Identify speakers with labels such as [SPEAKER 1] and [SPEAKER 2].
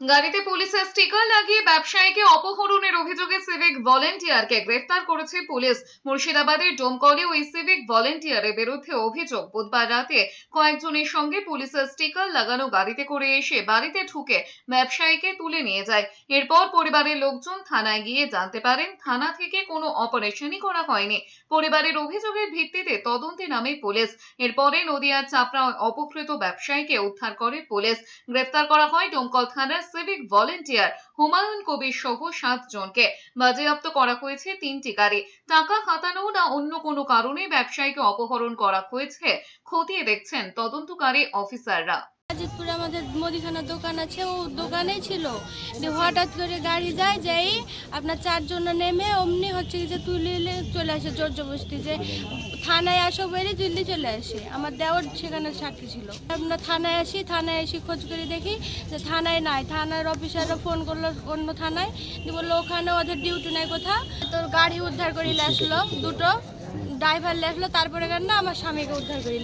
[SPEAKER 1] গাড়িতে পুলিশের স্টিকার লাগিয়ে ব্যবসায়ীকে অপহরণের অভিযোগে সিভিক ভলেন্টিয়ারকে গ্রেফতার করেছে পুলিশ। মুর্শিদাবাদের ডোমকলে ওই সিভিক ভলেন্টিয়ারের বিরুদ্ধে অভিযোগ। বুধবার রাতে কয়েকজনের সঙ্গে পুলিশের স্টিকার লাগানো গাড়িতে করে এসে বাড়িতে ঢুকে ব্যবসায়ীকে তুলে নিয়ে যায়। এরপর পরিবারের লোকজন থানায় গিয়ে জানতে পারেন, থানা থেকে কোনো অপারেশনই করা হয়নি। পরিবারের অভিযোগের ভিত্তিতে তদন্তে নামে পুলিশ। এরপরে নদিয়ার চাপড়া অপহৃত ব্যবসায়ীকে উদ্ধার করে পুলিশ। গ্রেফতার করা হয় ডোমকল থানার সিভিক ভলেন্টিয়ার হুমায়ুন কবির সহ সাত জনকে বাজেয়াপ্ত করা হয়েছে তিনটি গাড়ি। টাকা হাতানো না অন্য কোনো কারণে ব্যবসায়ীকে অপহরণ করা হয়েছে, খতিয়ে দেখছেন তদন্তকারী অফিসাররা।
[SPEAKER 2] আজিতপুরে আমাদের মুদিখানার দোকান আছে, ও দোকানে ছিল। দিয়ে হঠাৎ করে গাড়ি যায়, যাই আপনার চারজন নেমে অমনি হচ্ছে যে তুলিলে চলে আসে, জোর জবরদস্তি যে থানায় আসো বেরি দিল্লি চলে আসে। আমার দেওয়ার সেখানে সাক্ষী ছিল। আমরা থানায় আসি, থানায় এসে খোঁজ করে দেখি যে থানায় নাই। থানার অফিসাররা ফোন করল অন্য থানায় বলল, ওখানে ওদের ডিউটি নাই কোথা তোর গাড়ি উদ্ধার করে আসলো, দুটো ড্রাইভার আসলো তারপরে কেন আমার স্বামীকে উদ্ধার করে।